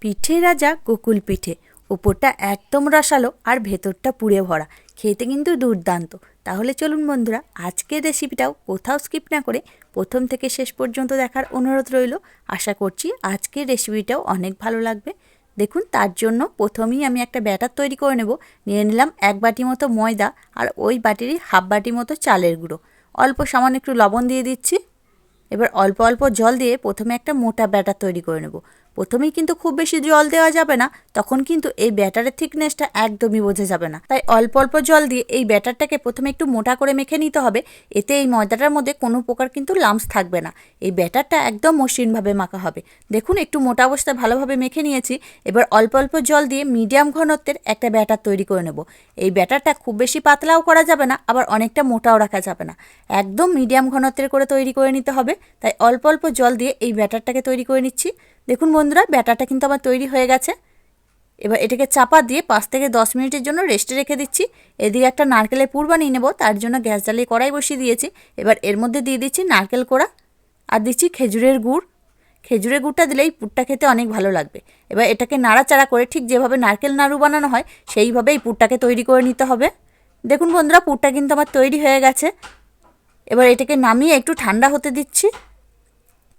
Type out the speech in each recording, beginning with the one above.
পিঠে রাজা গোকুল পিঠে। ওপরটা একদম রসালো আর ভেতরটা পুড়ে ভরা। খেতে কিন্তু দুর্দান্ত। তাহলে চলুন বন্ধুরা, আজকের রেসিপিটাও কোথাও স্কিপ না করে প্রথম থেকে শেষ পর্যন্ত দেখার অনুরোধ রইল। আশা করছি আজকের রেসিপিটাও অনেক ভালো লাগবে। দেখুন, তার জন্য প্রথমেই আমি একটা ব্যাটার তৈরি করে নেব। নিয়ে নিলাম এক বাটি মতো ময়দা আর ওই বাটিরই হাফ বাটি মতো চালের গুঁড়ো। অল্প সামান্য একটু লবণ দিয়ে দিচ্ছি। এবার অল্প অল্প জল দিয়ে প্রথমে একটা মোটা ব্যাটার তৈরি করে নেব। প্রথমেই কিন্তু খুব বেশি জল দেওয়া যাবে না, তখন কিন্তু এই ব্যাটারের থিকনেসটা একদমই বোঝা যাবে না। তাই অল্প অল্প জল দিয়ে এই ব্যাটারটাকে প্রথমে একটু মোটা করে মেখে নিতে হবে, এতে এই ময়দাটার মধ্যে কোনো প্রকার কিন্তু লাম্পস থাকবে না। এই ব্যাটারটা একদম মসৃণভাবে মাখা হবে। দেখুন, একটু মোটা অবস্থায় ভালোভাবে মেখে নিয়েছি, এবার অল্প অল্প জল দিয়ে মিডিয়াম ঘনত্বের একটা ব্যাটার তৈরি করে নেব। এই ব্যাটারটা খুব বেশি পাতলাও করা যাবে না, আবার অনেকটা মোটাও রাখা যাবে না। একদম মিডিয়াম ঘনত্বের করে তৈরি করে নিতে হবে, তাই অল্প অল্প জল দিয়ে এই ব্যাটারটাকে তৈরি করে নিচ্ছি। দেখুন বন্ধুরা, ব্যাটারটা কিন্তু আমার তৈরি হয়ে গেছে। এবার এটাকে চাপা দিয়ে পাঁচ থেকে দশ মিনিটের জন্য রেস্টে রেখে দিচ্ছি। এদিকে একটা নারকেলের পুর বানিয়ে নেব, তার জন্য গ্যাস জ্বালিয়ে কড়াই বসিয়ে দিয়েছি। এবার এর মধ্যে দিয়ে দিচ্ছি নারকেল কোড়া আর দিচ্ছি খেজুরের গুড়। খেজুরের গুড়টা দিলেই পুরটা খেতে অনেক ভালো লাগবে। এবার এটাকে নাড়াচাড়া করে ঠিক যেভাবে নারকেল নাড়ু বানানো হয় সেইভাবে এই পুরটাকে তৈরি করে নিতে হবে। দেখুন বন্ধুরা, পুরটা কিন্তু আমার তৈরি হয়ে গেছে। এবার এটাকে নামিয়ে একটু ঠান্ডা হতে দিচ্ছি।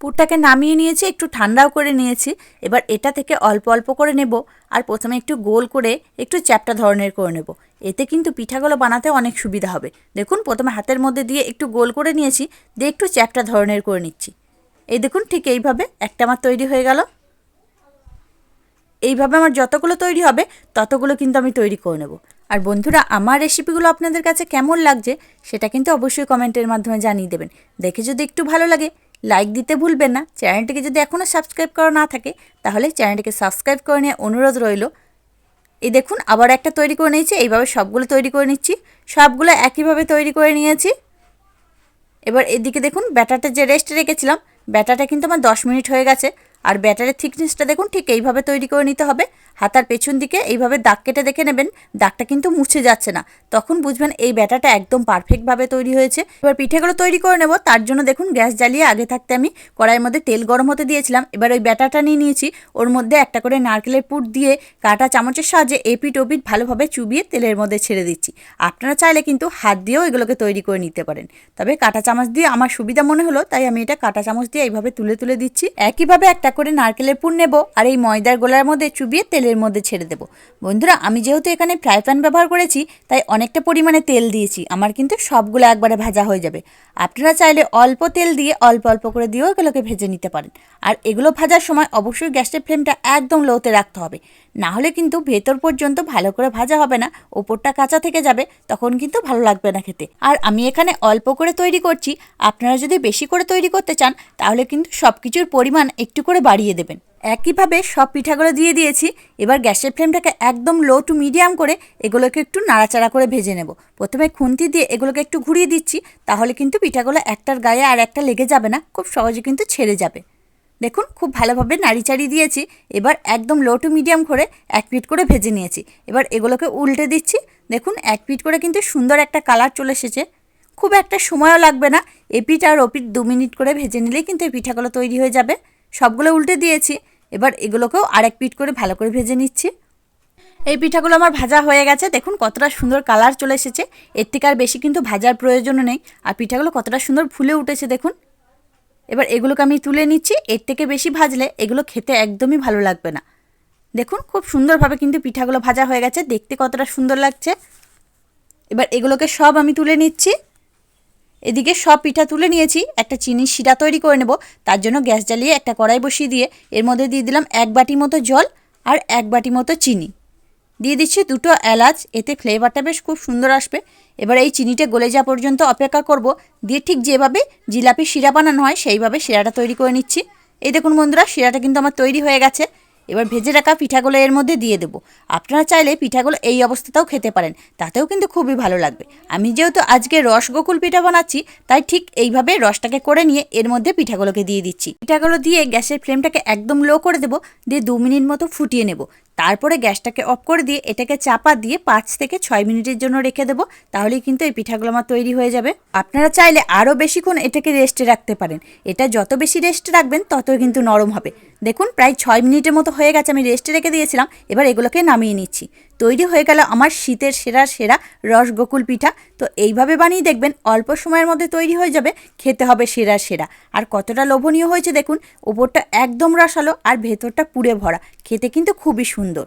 পুরটাকে নামিয়ে নিয়েছি, একটু ঠান্ডাও করে নিয়েছি। এবার এটা থেকে অল্প অল্প করে নেব আর প্রথমে একটু গোল করে একটু চ্যাপটা ধরনের করে নেব। এতে কিন্তু পিঠাগুলো বানাতে অনেক সুবিধা হবে। দেখুন, প্রথমে হাতের মধ্যে দিয়ে একটু গোল করে নিয়েছি, দিয়ে একটু চ্যাপটা ধরনের করে নিচ্ছি। এই দেখুন, ঠিক এইভাবে একটা আমার তৈরি হয়ে গেল। এইভাবে আমার যতগুলো তৈরি হবে, ততগুলো কিন্তু আমি তৈরি করে নেব। আর বন্ধুরা, আমার রেসিপিগুলো আপনাদের কাছে কেমন লাগছে, সেটা কিন্তু অবশ্যই কমেন্টের মাধ্যমে জানিয়ে দেবেন। দেখে যদি একটু ভালো লাগে লাইক দিতে ভুলবেন না। চ্যানেলটিকে যদি এখনও সাবস্ক্রাইব করা না থাকে, তাহলে চ্যানেলটিকে সাবস্ক্রাইব করে নিয়ে অনুরোধ রইল। এই দেখুন, আবার একটা তৈরি করে নিয়েছি, এইভাবে সবগুলো তৈরি করে নিচ্ছি। সবগুলো একইভাবে তৈরি করে নিয়েছি। এবার এদিকে দেখুন, ব্যাটারটা যে রেস্ট রেখেছিলাম, ব্যাটারটা কিন্তু আমার দশ মিনিট হয়ে গেছে। আর ব্যাটারের থিকনেসটা দেখুন, ঠিক এইভাবে তৈরি করে নিতে হবে। হাতার পেছন দিকে এইভাবে দাগ কেটে দেখে নেবেন, দাগটা কিন্তু মুছে যাচ্ছে না। তখন বুঝবেন এই ব্যাটাটা একদম পারফেক্টভাবে তৈরি হয়েছে। এবার পিঠেগুলো তৈরি করে নেব, তার জন্য দেখুন গ্যাস জ্বালিয়ে আগে থাকতে আমি কড়াইয়ের মধ্যে তেল গরম হতে দিয়েছিলাম। এবার ওই ব্যাটাটা নিয়ে নিয়েছি, ওর মধ্যে একটা করে নারকেলের পুর দিয়ে কাটা চামচের সাহায্যে এপিট ওপিট ভালোভাবে চুবিয়ে তেলের মধ্যে ছেড়ে দিচ্ছি। আপনারা চাইলে কিন্তু হাত দিয়েও এগুলোকে তৈরি করে নিতে পারেন। তবে কাটা চামচ দিয়ে আমার সুবিধা মনে হলো, তাই আমি এটা কাটা চামচ দিয়ে এইভাবে তুলে তুলে দিচ্ছি। একইভাবে একটা করে নারকেলের পুর নেব, আর এই ময়দার গোলার মধ্যে চুবিয়ে তেলের মধ্যে ছেড়ে দেবো। বন্ধুরা, আমি যেহেতু এখানে ফ্রাই প্যান ব্যবহার করেছি, তাই অনেকটা পরিমাণে তেল দিয়েছি। আমার কিন্তু সবগুলো একবারে ভাজা হয়ে যাবে। আপনারা চাইলে অল্প তেল দিয়ে অল্প অল্প করে দিয়েও এগুলোকে ভেজে নিতে পারেন। আর এগুলো ভাজার সময় অবশ্যই গ্যাসের ফ্লেমটা একদম লোতে রাখতে হবে। না হলে কিন্তু ভেতর পর্যন্ত ভালো করে ভাজা হবে না, ওপরটা কাঁচা থেকে যাবে, তখন কিন্তু ভালো লাগবে না খেতে। আর আমি এখানে অল্প করে তৈরি করছি। আপনারা যদি বেশি করে তৈরি করতে চান, তাহলে কিন্তু সব কিছুর পরিমাণ একটু করে বাড়িয়ে দেবেন। একইভাবে সব পিঠাগুলো দিয়ে দিয়েছি। এবার গ্যাসের ফ্লেমটাকে একদম লো টু মিডিয়াম করে এগুলোকে একটু নাড়াচাড়া করে ভেজে নেব। প্রথমে খুন্তি দিয়ে এগুলোকে একটু ঘুরিয়ে দিচ্ছি, তাহলে কিন্তু পিঠাগুলো একটার গায়ে আর একটা লেগে যাবে না, খুব সহজে কিন্তু ছেড়ে যাবে। দেখুন, খুব ভালোভাবে নাড়ি চাড়িয়ে দিয়েছি, এবার একদম লো টু মিডিয়াম করে এক পিট করে ভেজে নিয়েছি। এবার এগুলোকে উল্টে দিচ্ছি, দেখুন, এক পিট করে কিন্তু সুন্দর একটা কালার চলে এসেছে। খুব একটা সময়ও লাগবে না এপিট আর ওপিট দু মিনিট করে ভেজে নিলেই কিন্তু এই পিঠাগুলো তৈরি হয়ে যাবে। সবগুলো উল্টে দিয়েছি এবার এগুলোকেও আরেক পিট করে ভালো করে ভেজে নিচ্ছি। এই পিঠাগুলো আমার ভাজা হয়ে গেছে। দেখুন কতটা সুন্দর কালার চলে এসেছে। এর থেকে আর বেশি কিন্তু ভাজার প্রয়োজনও নেই। আর পিঠাগুলো কতটা সুন্দর ফুলে উঠেছে, দেখুন। এবার এগুলোকে আমি তুলে নিচ্ছি। এর থেকে বেশি ভাজলে এগুলো খেতে একদমই ভালো লাগবে না। দেখুন খুব সুন্দরভাবে কিন্তু পিঠাগুলো ভাজা হয়ে গেছে। দেখতে কতটা সুন্দর লাগছে। এবার এগুলোকে সব আমি তুলে নিচ্ছি। এদিকে সব পিঠা তুলে নিয়েছি, একটা চিনির শিরা তৈরি করে নেব, তার জন্য গ্যাস জ্বালিয়ে একটা কড়াই বসিয়ে দিয়ে এর মধ্যে দিয়ে দিলাম এক বাটি মতো জল আর এক বাটি মতো চিনি। দিয়ে দিচ্ছি দুটো এলাচ, এতে ফ্লেভারটা বেশ খুব সুন্দর আসবে। এবার এই চিনিটা গলে যাওয়া পর্যন্ত অপেক্ষা করব, দিয়ে ঠিক যেভাবে জিলাপি শিরা বানানো হয়, সেইভাবে শিরাটা তৈরি করে নিচ্ছি। এই দেখুন বন্ধুরা, শিরাটা কিন্তু আমার তৈরি হয়ে গেছে। এবার ভেজে রাখা পিঠাগুলো এর মধ্যে দিয়ে দেবো। আপনারা চাইলে পিঠাগুলো এই অবস্থাতেও খেতে পারেন, তাতেও কিন্তু খুবই ভালো লাগবে। আমি যেহেতু আজকে রসগোকুল পিঠা বানাচ্ছি, তাই ঠিক এইভাবে রসটাকে করে নিয়ে এর মধ্যে পিঠাগুলোকে দিয়ে দিচ্ছি। পিঠাগুলো দিয়ে গ্যাসের ফ্লেমটাকে একদম লো করে দেবো, দিয়ে দু মিনিট মতো ফুটিয়ে নেব। তারপরে গ্যাসটাকে অফ করে দিয়ে এটাকে চাপা দিয়ে পাঁচ থেকে ছয় মিনিটের জন্য রেখে দেবো। তাহলেই কিন্তু এই পিঠাগুলো আমার তৈরি হয়ে যাবে। আপনারা চাইলে আরও বেশিক্ষণ এটাকে রেস্টে রাখতে পারেন। এটা যত বেশি রেস্টে রাখবেন তত কিন্তু নরম হবে। দেখুন, প্রায় ছয় মিনিটের মতো হয়ে গেছে, আমি রেস্টে রেখে দিয়েছিলাম। এবার এগুলোকে নামিয়ে নিচ্ছি। তৈরি হয়ে গেল আমার শীতের সেরা সেরা রসগোকুল পিঠা। তো এইভাবে বানিয়ে দেখবেন, অল্প সময়ের মধ্যে তৈরি হয়ে যাবে, খেতে হবে সেরা সেরা। আর কতটা লোভনীয় হয়েছে দেখুন, ওপরটা একদম রসালো আর ভেতরটা পুড়ে ভরা, খেতে কিন্তু খুবই সুন্দর।